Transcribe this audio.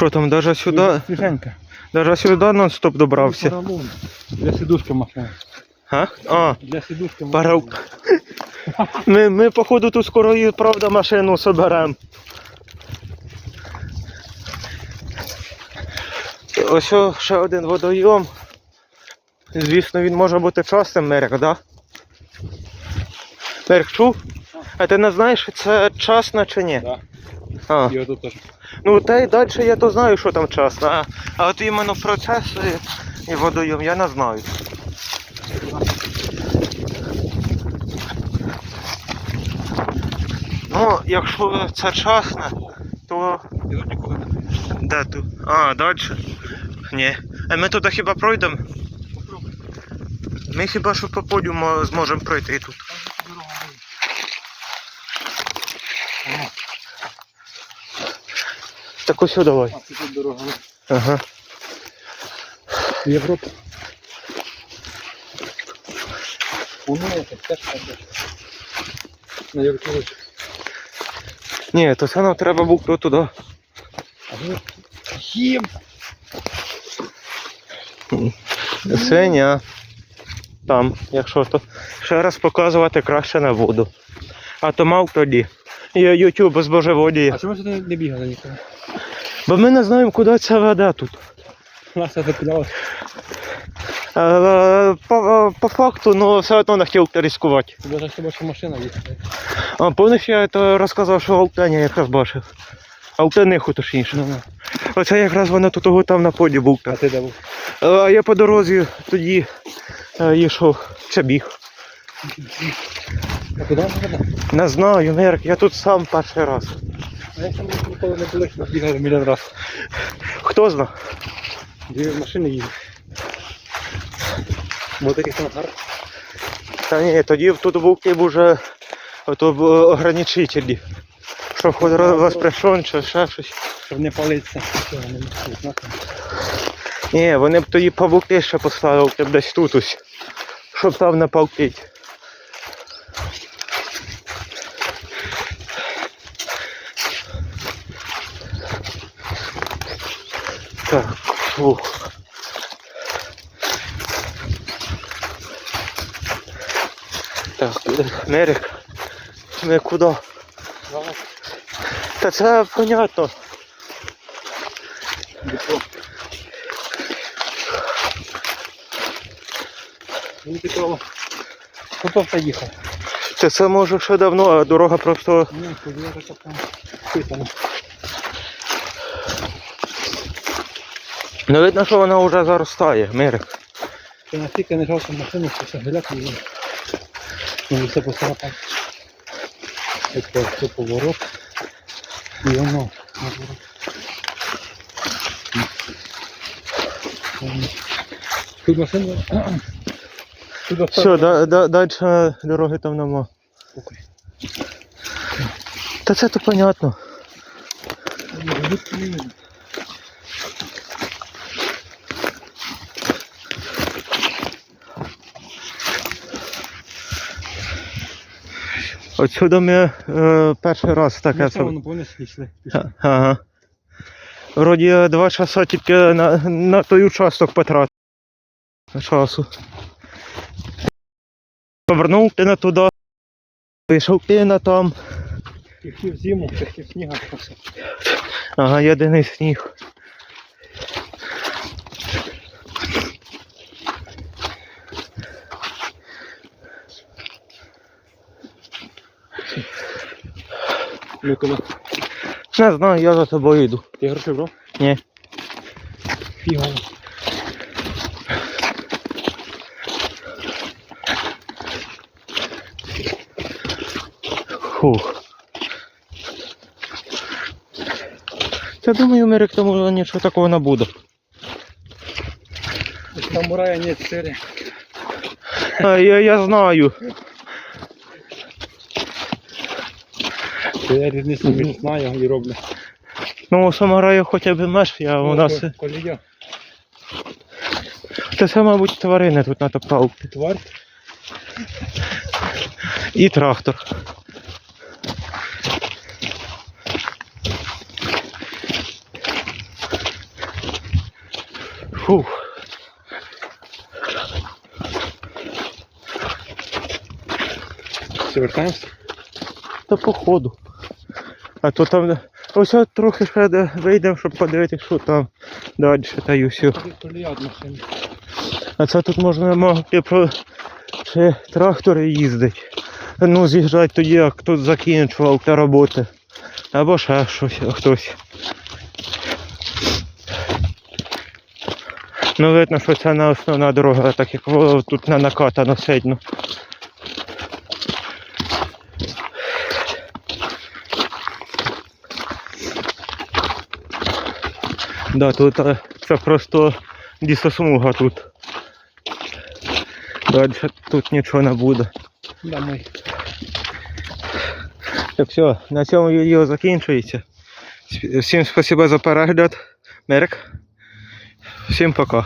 Що там, даже сюди, Свіженька. даже сюди нон-стоп добрався. Для сидушки машини. А? А, Для сидушки машини. Ми, ми, походу, тут скоро і правда машину соберемо. Ось ще один водойом. Звісно, він може бути частим Мерк, да? Мерк, чув? А ти не знаєш, це часно чи ні? Да. А. І отут теж. Ну та й далі я то знаю, що там часно. А, а от іменно процес і, і водойом я не знаю. Ну, якщо це часно, то І де тут? А, далі? Ні. А ми туди хіба пройдемо? Ми хіба що по мо- зможемо пройти тут. Так ось давай. А, тут дорога. Ага. Європа. Воно теж правда. На Європі. Ні, то це нам треба було туди. А ви їм. Синя. Там, якщо то. Ще раз показувати краще не буду. А то мав тоді. Я YouTube збожеволіє. А чому ж ти не бігали ніколи? Бо ми не знаємо, куди це веде тут. Настя запіляла. Е, По, по факту, ну все одно не хотів ризикувати. Тебе ж собі ще машина їхала. А помниш, я то розказав, що Алтаня якраз бачив. Алтаниху точніше. Ну, ну. Оце якраз вона тут там на поді був. А ти де був? Е, А я по дорозі тоді е, йшов чи біг. А куди вона? Не знаю, Мерк, я тут сам перший раз. А я там ніколи не були, ми бігали мільйон раз. Хто зна? Дві машини їдуть. Бо такий сангар. Та ні, тоді тут був тип уже б, ограничителі. Що хоч воспрещен чи ще щось. Щоб не палитися. Не. Ні, вони б тоді павуки ще поставили б десь тут ось. Щоб там не палкить. Так, фух. Так, Мерик, ми куди? Та це понятно. Він цікаво. Хто це їхав? Це це може ще давно, а дорога просто. Ні, там. Ну видно, що вона вже заростає, Мирик. Ти настільки не жалко машину, що все гуляти її. Ну, все поцарапав. Це все поворот. І воно наоборот. Тут машина. Тут Все, да, да, далі дороги там нема. Та це то понятно. Отсюди ми е, перший раз таке Ми воно повністю йшли. пішли. Ага. Вроді два часа тільки на, на той участок потратив. Часу. Повернув ти на туди. Пішов ти на там. Пішли в зиму, пішли в. Ага, єдиний сніг. Ну коли Не знаю, я за тобою йду. ти гроші брав? Ні. Фігово. Фух. Я думаю, Мерик тому нічого такого не буде. Там Самурая нет сири. А, я, я знаю. Я різницю між знаю і роблю. Ну, у самураю хоча б меж, я у нас. Колія. Це все, мабуть, тварини тут натоптав. Тварь. І трактор. Фух. Все, вертаємося? Та походу. А то там. Ось трохи ще вийдемо, щоб подивитися, що там далі та й машини. А це тут можна могти про ще трактори їздить. Ну, з'їжджати тоді, як тут закінчував та роботи. Або ще щось хтось. Ну, видно, що це не основна дорога, так як тут не накатано сильно. Да, тут е, це просто лісосмуга тут. Далі тут нічого не буде. Домой. Так все, на цьому відео закінчується. Всім спасибо за перегляд. Мерк. Всім пока.